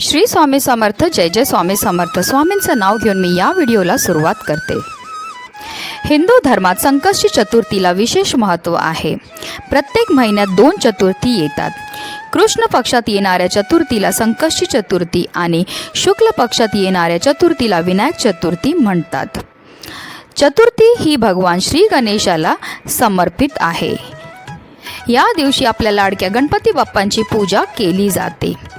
श्री स्वामी समर्थ जय जय स्वामी समर्थ. स्वामींचं नाव घेऊन मी या व्हिडिओला सुरुवात करते. हिंदू धर्मात संकष्टी चतुर्थीला विशेष महत्त्व आहे. प्रत्येक महिन्यात दोन चतुर्थी येतात. कृष्ण पक्षात येणाऱ्या चतुर्थीला संकष्टी चतुर्थी आणि शुक्ल पक्षात येणाऱ्या चतुर्थीला विनायक चतुर्थी म्हणतात. चतुर्थी ही भगवान श्री गणेशाला समर्पित आहे. या दिवशी आपल्या लाडक्या गणपती बाप्पांची पूजा केली जाते.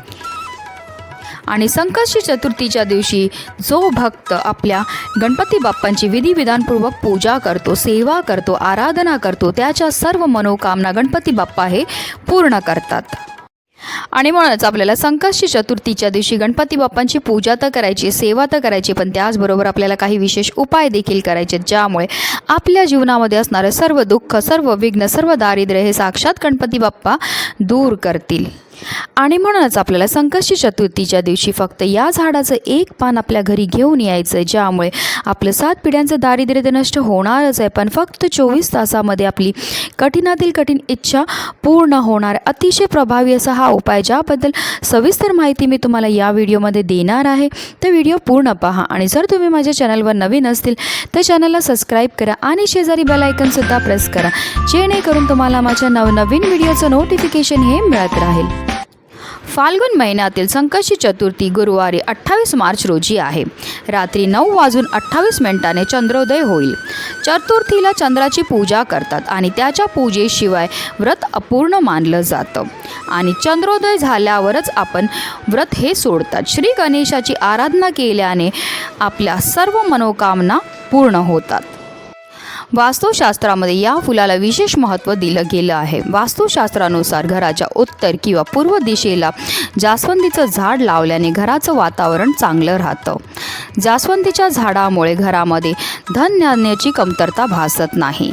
आणि संकष्टी चतुर्थीच्या दिवशी जो भक्त आपल्या गणपती बाप्पांची विधिविधानपूर्वक पूजा करतो सेवा करतो आराधना करतो त्याच्या सर्व मनोकामना गणपती बाप्पा हे पूर्ण करतात. आणि म्हणूनच आपल्याला संकष्टी चतुर्थीच्या दिवशी गणपती बाप्पांची पूजा तर करायची सेवा तर करायची पण त्याचबरोबर आपल्याला काही विशेष उपाय देखील करायचे ज्यामुळे आपल्या जीवनामध्ये असणारं सर्व दुःख सर्व विघ्न सर्व दारिद्र्य हे साक्षात गणपती बाप्पा दूर करतील. आणि म्हणूनच आपल्याला संकष्टी चतुर्थीच्या दिवशी फक्त या झाडाचं एक पान आपल्या घरी घेऊन यायचं आहे ज्यामुळे आपलं सात पिढ्यांचं दारिद्र्य तर नष्ट होणारच आहे. पण फक्त चोवीस तासामध्ये आपली कठीणातील कठीण इच्छा पूर्ण होणार. अतिशय प्रभावी असा हा उपाय ज्याबद्दल सविस्तर माहिती मी तुम्हाला या व्हिडिओमध्ये देणार आहे. तर व्हिडिओ पूर्ण पहा आणि जर तुम्ही माझ्या चॅनलवर नवीन असतील तर चॅनलला सबस्क्राईब करा आणि शेजारी बेलायकनसुद्धा प्रेस करा जेणेकरून तुम्हाला माझ्या नवनवीन व्हिडिओचं नोटिफिकेशन हे मिळत राहील. फाल्गुन महिन्यातील संकष्टी चतुर्थी गुरुवारी अठ्ठावीस मार्च रोजी आहे. रात्री नऊ वाजून अठ्ठावीस मिनिटाने चंद्रोदय होईल. चतुर्थीला चंद्राची पूजा करतात आणि त्याच्या पूजेशिवाय व्रत अपूर्ण मानलं जातं. आणि चंद्रोदय झाल्यावरच आपण व्रत हे सोडतात. श्री गणेशाची आराधना केल्याने आपल्या सर्व मनोकामना पूर्ण होतात. वास्तुशास्त्रामध्ये या फुलाला विशेष महत्त्व दिलं गेलं आहे. वास्तुशास्त्रानुसार घराच्या उत्तर किंवा पूर्व दिशेला जास्वंदीचं झाड लावल्याने घराचं वातावरण चांगलं राहतं. जास्वंदीच्या झाडामुळे घरामध्ये धनधान्याची कमतरता भासत नाही.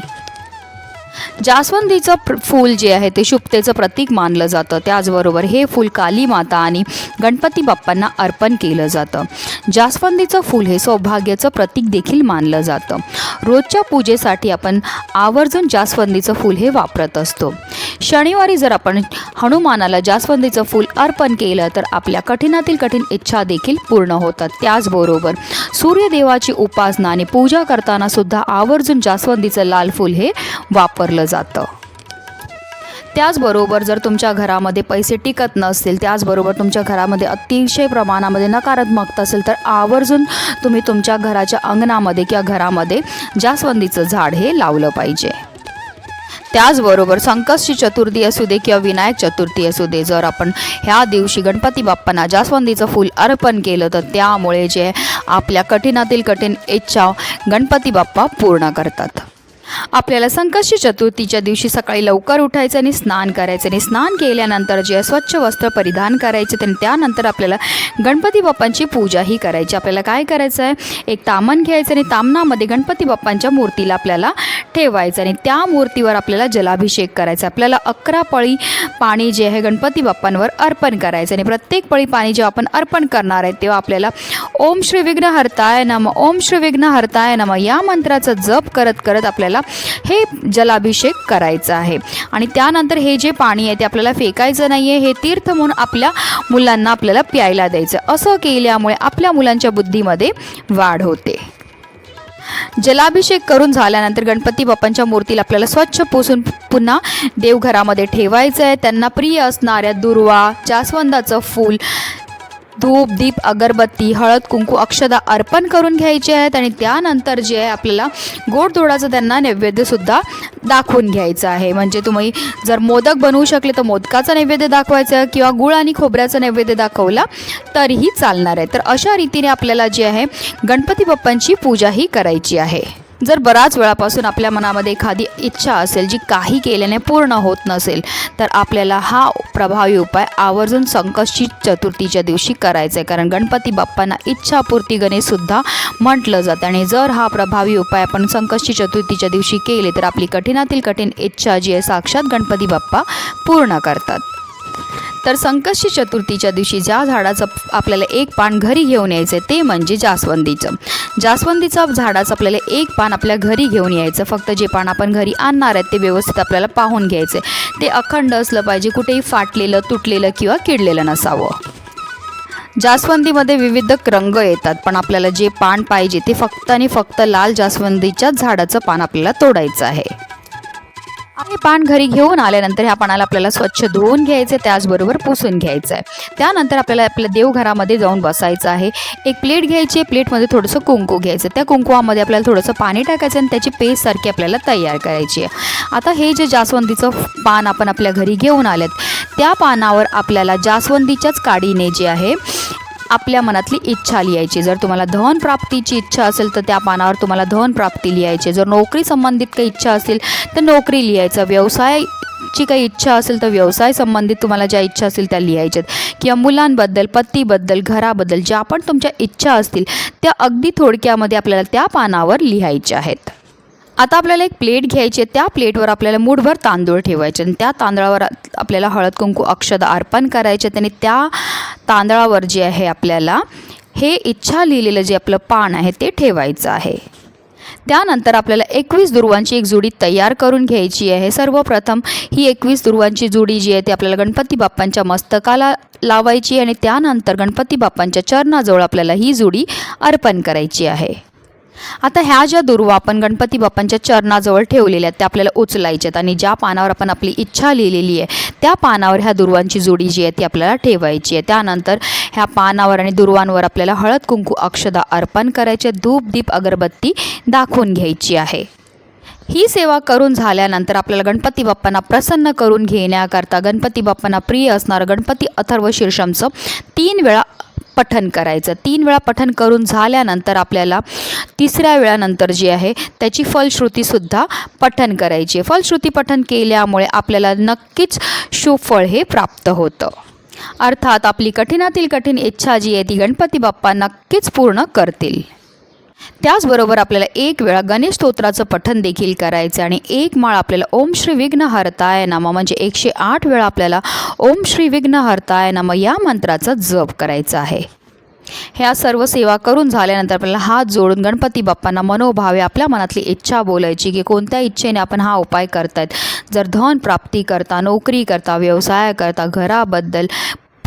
जास्वंदीचं फूल जे आहे ते शुभतेचं प्रतीक मानलं जातं. त्याचबरोबर हे फूल काली माता आणि गणपती बाप्पांना अर्पण केलं जातं. जास्वंदीचं फूल हे सौभाग्याचं प्रतीक देखील मानलं जातं. रोजच्या पूजेसाठी आपण आवर्जून जास्वंदीचं फूल हे वापरत असतो. शनिवारी जर आपण हनुमानाला जास्वंदीचं फूल अर्पण केलं तर आपल्या कठीणातील कठीण इच्छा देखील पूर्ण होतात. त्याचबरोबर सूर्यदेवाची उपासना आणि पूजा करताना सुद्धा आवर्जून जास्वंदीचं लाल फूल हे वापरलं जातं. त्याचबरोबर जर तुमच्या घरामध्ये पैसे टिकत नसतील त्याचबरोबर तुमच्या घरामध्ये अतिशय प्रमाणामध्ये नकारात्मकता असेल तर आवर्जून तुम्ही तुमच्या घराच्या अंगणामध्ये किंवा घरामध्ये जास्वंदीचं झाड हे लावलं पाहिजे. त्याचबरोबर संकष्टी चतुर्थी असू दे किंवा विनायक चतुर्थी असू दे जर आपण ह्या दिवशी गणपती बाप्पांना जास्वंदीचं फूल अर्पण केलं तर त्यामुळे जे आपल्या कठीणातील कठीण इच्छा गणपती बाप्पा पूर्ण करतात. आपल्याला संकष्टी चतुर्थीच्या दिवशी सकाळी लवकर उठायचं आणि स्नान करायचं. आणि स्नान केल्यानंतर जे स्वच्छ वस्त्र परिधान करायचे आणि त्यानंतर आपल्याला गणपती बाप्पांची पूजाही करायची. आपल्याला काय करायचं आहे एक तामण घ्यायचं आणि तामणामध्ये गणपती बाप्पांच्या मूर्तीला आपल्याला ठेवायचं आणि त्या मूर्तीवर आपल्याला जलाभिषेक करायचा. आपल्याला अकरा पळी पाणी जे आहे गणपती बाप्पांवर अर्पण करायचं आणि प्रत्येक पळी पाणी जेव्हा आपण अर्पण करणार आहे तेव्हा आपल्याला ओम श्री विघ्न हरताय नम ओम श्री विघ्न हरताय नम या मंत्राचा जप करत करत आपल्याला हे जलाभिषेक करायचा आहे. आणि त्यानंतर हे जे पाणी आहे ते आपल्याला फेकायचं नाही आहे हे तीर्थ म्हणून आपल्या मुलांना आपल्याला प्यायला द्यायचं. असं केल्यामुळे आपल्या मुलांच्या बुद्धीमध्ये वाढ होते. जलाभिषेक करून झाल्यानंतर गणपती बाप्पांच्या मूर्तीला आपल्याला स्वच्छ पुसून पुन्हा देवघरामध्ये ठेवायचं आहे त्यांना प्रिय असणाऱ्या दुर्वा जास्वंदाचं फूल धूप दीप अगरबत्ती हळद कुंकू अक्षदा अर्पण करून घ्यायचे आहेत आणि त्यानंतर जे आहे आपल्याला गोडधोडाचं त्यांना नैवेद्यसुद्धा दाखवून घ्यायचं आहे. म्हणजे तुम्ही जर मोदक बनवू शकले तर मोदकाचा नैवेद्य दाखवायचं किंवा गुळ आणि खोबऱ्याचं नैवेद्य दाखवला तरीही चालणार आहे. तर अशा रीतीने आपल्याला जे आहे गणपती बाप्पांची पूजाही करायची आहे. जर बराच वेळापासून आपल्या मनामध्ये एखादी इच्छा असेल जी काही केल्याने पूर्ण होत नसेल तर आपल्याला हा प्रभावी उपाय आवर्जून संकष्टी चतुर्थीच्या दिवशी करायचा आहे. कारण गणपती बाप्पांना इच्छापूर्ती गणेशसुद्धा म्हटलं जातं. आणि जर हा प्रभावी उपाय आपण संकष्टी चतुर्थीच्या दिवशी केले तर आपली कठीणातील कठीण इच्छा जी आहे साक्षात गणपती बाप्पा पूर्ण करतात. तर संकष्टी चतुर्थीच्या दिवशी ज्या झाडाचं आपल्याला एक पान घरी घेऊन यायचं ते म्हणजे जास्वंदीचं. जास्वंदीचं झाडाचं आपल्याला एक पान आपल्या घरी घेऊन यायचं. फक्त जे पान आपण घरी आणणार आहेत ते व्यवस्थित आपल्याला पाहून घ्यायचे. ते अखंड असलं पाहिजे कुठेही फाटलेलं तुटलेलं किंवा किडलेलं नसावं. जास्वंदीमध्ये विविध रंग येतात पण आपल्याला जे पान पाहिजे ते फक्त आणि फक्त लाल जास्वंदीच्या झाडाचं पान आपल्याला तोडायचं आहे. हे पान घरी घेऊन आल्यानंतर ह्या पानाला आपल्याला स्वच्छ धुवून घ्यायचे त्याचबरोबर पुसून घ्यायचं आहे त्यानंतर आपल्याला आपल्या देवघरामध्ये जाऊन बसायचं आहे. एक प्लेट घ्यायची प्लेटमध्ये थोडंसं कुंकू घ्यायचं. त्या कुंकुवामध्ये आपल्याला थोडंसं पाणी टाकायचं आणि त्याची पेस्टसारखी आपल्याला तयार करायची आहे. आता हे जे जास्वंदीचं पान आपण आपल्या घरी घेऊन आलेत त्या पानावर आपल्याला जास्वंदीच्याच काडीने जे आहे आपल्या मनातली इच्छा लिहायची. जर तुम्हाला धन प्राप्तीची इच्छा असेल तर त्या पानावर तुम्हाला धन प्राप्ती लिहायची. जर नोकरी संबंधित काही इच्छा असेल तर नोकरी लिहायचं. व्यवसाय ची काही इच्छा असेल तर व्यवसाय संबंधित तुम्हाला ज्या इच्छा असतील त्या लिहायच्यात. किंवा मुलांबद्दल पतीबद्दल घराबद्दल ज्या पण तुमच्या इच्छा असतील त्या अगदी थोडक्यामध्ये आपल्याला त्या पानावर लिहायच्या आहेत. आता आपल्याला एक प्लेट घ्यायची आहे. त्या प्लेटवर आपल्याला मूठभर तांदूळ ठेवायचे आणि त्या तांदळावर आपल्याला हळद कुंकू अक्षद अर्पण करायचे आणि त्या तांदळावर जे आहे आपल्याला हे इच्छा लिहिलेलं जे आपलं पान आहे ते ठेवायचं आहे. त्यानंतर आपल्याला एकवीस दुर्वांची एक जुडी तयार करून घ्यायची आहे. सर्वप्रथम ही एकवीस दुर्वांची जुडी जी आहे ती आपल्याला गणपती बाप्पांच्या मस्तकाला लावायची आणि त्यानंतर गणपती बाप्पांच्या चरणाजवळ आपल्याला ही जुडी अर्पण करायची आहे. आता ह्या ज्या दुर्वा आपण गणपती बाप्पांच्या चरणाजवळ ठेवलेल्या आहेत त्या आपल्याला उचलायच्यात आणि ज्या पानावर आपण आपली इच्छा लिहिलेली आहे त्या पानावर ह्या दुर्वांची जोडी जी आहे ती आपल्याला ठेवायची आहे. त्यानंतर ह्या पानावर आणि दुर्वांवर आपल्याला हळद कुंकू अक्षदा अर्पण करायचे धूप दीप अगरबत्ती दाखवून घ्यायची आहे. ही सेवा करून झाल्यानंतर आपल्याला गणपती बाप्पांना प्रसन्न करून घेण्याकरता गणपती बाप्पांना प्रिय असणारं गणपती अथर्व शीर्षमचं तीन वेळा पठन करायचं. तीन वेळा पठन करून झाल्यानंतर आपल्याला तिसऱ्या वेळानंतर जी आहे त्याची फलश्रुतीसुद्धा पठन करायची फलश्रुती पठन केल्यामुळे आपल्याला नक्कीच शुभफळ हे प्राप्त होतं. अर्थात आपली कठीणातील कठीण इच्छा जी आहे ती गणपती बाप्पा नक्कीच पूर्ण करतील. त्याचबरोबर आपल्याला एक वेळा गणेश स्तोत्राचं पठन देखील करायचं आणि एक माळ आपल्याला ओम श्री विघ्न हरताय म्हणजे एकशे आठ वेळा आपल्याला ओम श्री विघ्न हरताय या मंत्राचा जप करायचा आहे. ह्या सर्व सेवा करून झाल्यानंतर आपल्याला हात जोडून गणपती बाप्पांना मनोभावे आपल्या मनातली इच्छा बोलायची की कोणत्या इच्छेने आपण हा उपाय करतायत. जर धन प्राप्ती करता नोकरी करता व्यवसाय करता घराबद्दल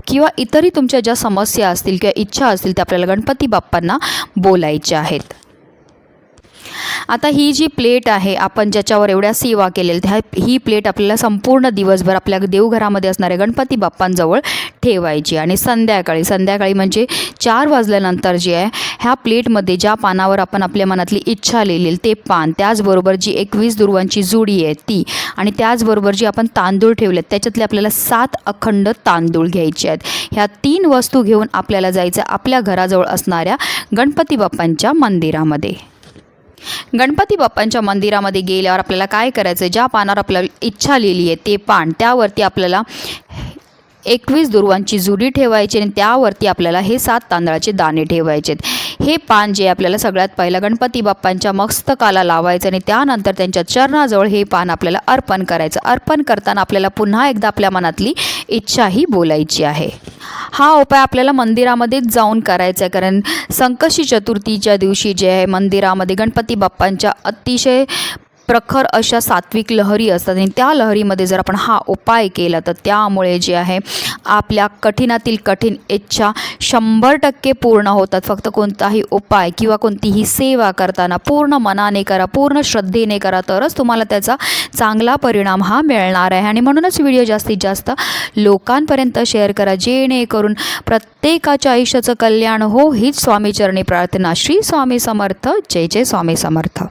किंवा इतरही तुमच्या ज्या समस्या असतील किंवा इच्छा असतील त्या आपल्याला गणपती बाप्पांना बोलायच्या आहेत. आता ही जी प्लेट आहे आपण ज्याच्यावर एवढ्या सेवा केलेल्या त्या ही प्लेट आपल्याला संपूर्ण दिवसभर आपल्या देवघरामध्ये असणाऱ्या गणपती बाप्पांजवळ ठेवायची आणि संध्याकाळी संध्याकाळी म्हणजे चार वाजल्यानंतर जे आहे ह्या प्लेटमध्ये ज्या पानावर आपण आपल्या मनातली इच्छा लिहिली ते पान त्याचबरोबर जी एकवीस दुर्वांची जुडी आहे ती आणि त्याचबरोबर जी आपण तांदूळ ठेवले त्याच्यातले आपल्याला सात अखंड तांदूळ घ्यायचे आहेत. ह्या तीन वस्तू घेऊन आपल्याला जायचं आपल्या घराजवळ असणाऱ्या गणपती बाप्पांच्या मंदिरामध्ये. गणपती बाप्पांच्या मंदिरामध्ये गेल्यावर आपल्याला काय करायचं? आहे ज्या पानावर आपल्याला इच्छा लिहिली आहे ते पान त्यावरती आपल्याला एकवीस दुर्वांची जुडी ठेवायची आणि त्यावरती आपल्याला हे सात तांदळाचे दाणे ठेवायचे हे पान जे आपल्याला सगळ्यात पहिलं गणपती बाप्पांच्या मस्तकाला लावायचं आणि त्यानंतर त्यांच्या चरणाजवळ हे पान आपल्याला अर्पण करायचं. अर्पण करताना आपल्याला पुन्हा एकदा आपल्या मनातली इच्छाही बोलायची आहे. हा उपाय आपल्याला मंदिरामध्येच जाऊन करायचा आहे. कारण संकष्टी चतुर्थीच्या दिवशी जे आहे मंदिरामध्ये गणपती बाप्पांच्या अतिशय प्रखर अशा सात्विक लहरी असतात आणि त्या लहरीमध्ये जर आपण हा उपाय केला तर त्यामुळे जे आहे आपल्या कठीणातील कठीण इच्छा शंभर टक्के पूर्ण होतात. फक्त कोणताही उपाय किंवा कोणतीही सेवा करताना पूर्ण मनाने करा पूर्ण श्रद्धेने करा तरच तुम्हाला त्याचा चांगला परिणाम हा मिळणार आहे. आणि म्हणूनच व्हिडिओ जास्तीत जास्त लोकांपर्यंत शेअर करा जेणेकरून प्रत्येकाच्या आयुष्याचं कल्याण हो हीच स्वामीचरणी प्रार्थना. श्री स्वामी समर्थ जय जय स्वामी समर्थ.